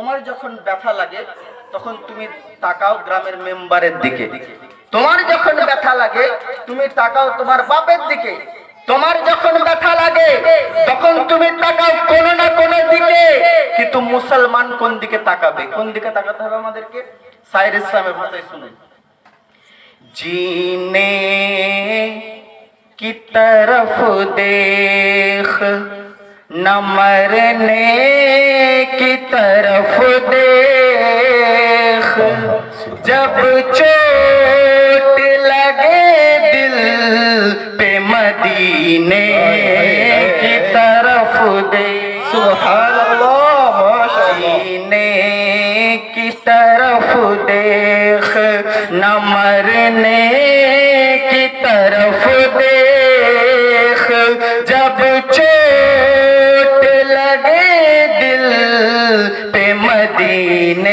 তোমার যখন ব্যথা লাগে তখন তুমি তাকাও গ্রামের মেম্বারের দিকে তোমার যখন ব্যথা লাগে তুমি তাকাও তোমার বাপের দিকে তোমার যখন ব্যথা লাগে তখন তুমি তাকাও কোন না কোন দিকে কিন্তু মুসলমান কোন দিকে তাকাবে কোন দিকে তাকাতে হবে আমাদেরকে সাইর ইসলামের ভাষায় শুনুন जीने की तरफ देख न मरने की तरफ देख जब चोट लगे दिल पे मदीने की तरफ़ दे सुभान मदीने की तरफ़ देख न मरने की तरफ़ देख। जब चोट लगे दिल पे मदीने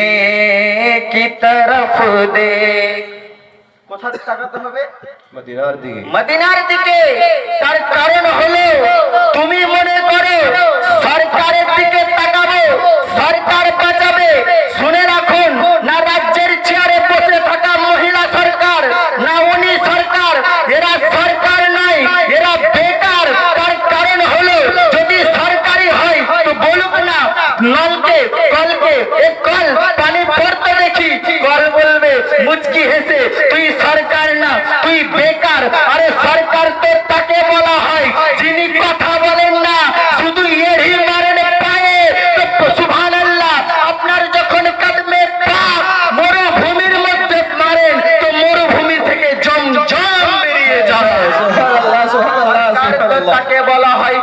মদিনার দিকে। তার কারণ হলো তুমি মনে করো সরকারের দিকে তাকাবে সরকার বাঁচাবে। শুনে রাখুন না রাজ্যের চেয়ারে বসে থাকা মহিলা সরকার না উনি সরকার এরা সরকার নাই এরা বেকার। তার কারণ হলো যদি সরকারি হয় তো বলুক না নলকে কলকে কল বেশি হেসে তুই সরকার না তুই বেকার। আরে সরকার তো তাকে বলা হয় যিনি কথা বলেন না শুধু এড়ি মারেন পায়ে। সুভান আপনার যখন কাটবে পা মরুভূমির মধ্যে মারেন তো মরুভূমি থেকে জম জম বেরিয়ে যাবে। তাকে বলা হয়